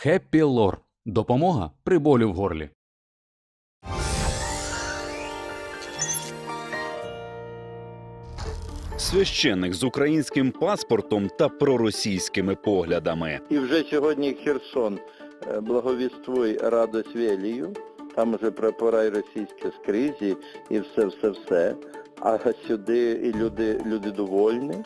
Хеппі Лор. Допомога при болі в горлі. Священник з українським паспортом та проросійськими поглядами. І вже сьогодні Херсон е, благовіствуй радость велію. Там вже прапора російські скрізі і все, все, все. А сюди і люди, люди довольні.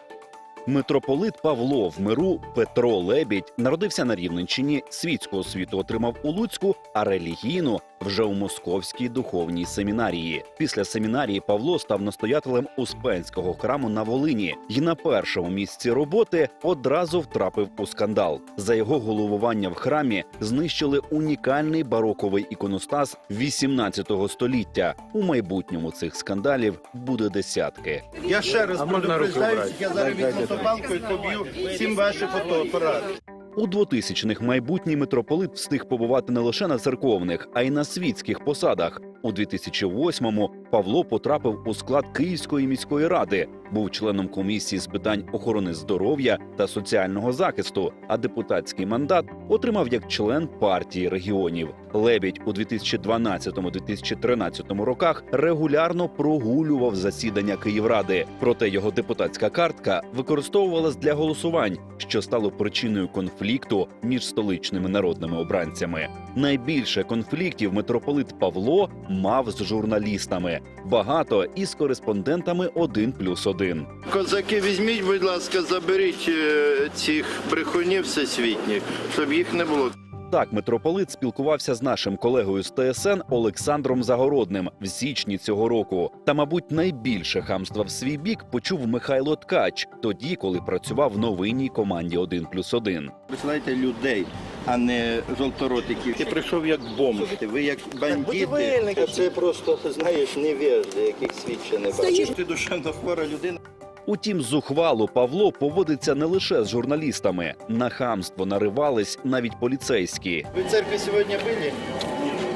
Митрополит Павло в миру Петро Лебідь народився на Рівненщині, світську освіту отримав у Луцьку, а релігійну вже у Московській духовній семінарії. Після семінарії Павло став настоятелем Успенського храму на Волині і на першому місці роботи одразу втрапив у скандал. За його головування в храмі знищили унікальний бароковий іконостас 18 століття. У майбутньому цих скандалів буде десятки. Я ще раз предупреждаюсь, я зараз візьму собаку і поб'ю всім ваші фотоапарати. У 2000-х майбутній митрополит встиг побувати не лише на церковних, а й на світських посадах. У 2008-му Павло потрапив у склад Київської міської ради, був членом комісії з питань охорони здоров'я та соціального захисту. А депутатський мандат отримав як член партії регіонів. Лебідь у 2012-2013 роках регулярно прогулював засідання Київради. Проте його депутатська картка використовувалась для голосувань, що стало причиною конфлікту між столичними народними обранцями. Найбільше конфліктів митрополит Павло мав з журналістами, багато із кореспондентами 1 плюс 1. Козаки, візьміть, будь ласка, заберіть е, цих брехунів всесвітніх, щоб їх не було. Так, митрополит спілкувався з нашим колегою з ТСН Олександром Загородним в січні цього року. Та, мабуть, найбільше хамства в свій бік почув Михайло Ткач тоді, коли працював в новинній команді 1 плюс 1. Присилайте людей, а не жовторотиків. Ти прийшов як бомж, ви як бандити. Це просто, знаєш, невежди, яких світ ще не бачив. Ти душевно хвора людина. Утім, зухвало Павло поводиться не лише з журналістами. На хамство наривались навіть поліцейські. Вы в церкви сегодня были?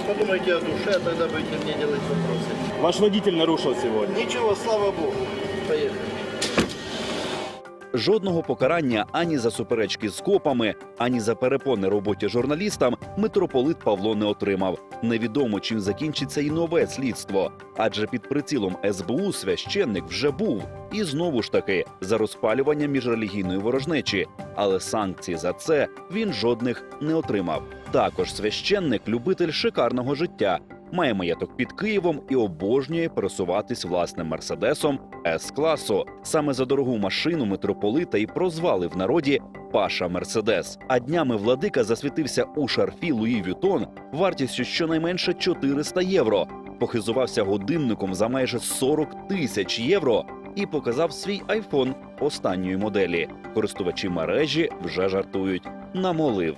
Подумайте о душе, а тогда будете мне делать вопросы. Ваш водитель нарушил сегодня. Ничего, слава Богу. Поехали. Жодного покарання ані за суперечки з копами, ані за перепони роботі журналістам митрополит Павло не отримав. Невідомо чим закінчиться і нове слідство, адже під прицілом СБУ священник вже був і знову ж таки за розпалювання міжрелігійної ворожнечі. Але санкцій за це він жодних не отримав. Також священник любитель шикарного життя. Має маєток під Києвом і обожнює пересуватись власним мерседесом с класу. Саме за дорогу машину митрополита і прозвали в народі Паша Мерседес. А днями владика засвітився у шарфі Луї Вютон вартістю щонайменше 400 євро. Похизувався годинником за майже 40 тисяч євро і показав свій айфон останньої моделі. Користувачі мережі вже жартують. Намолив.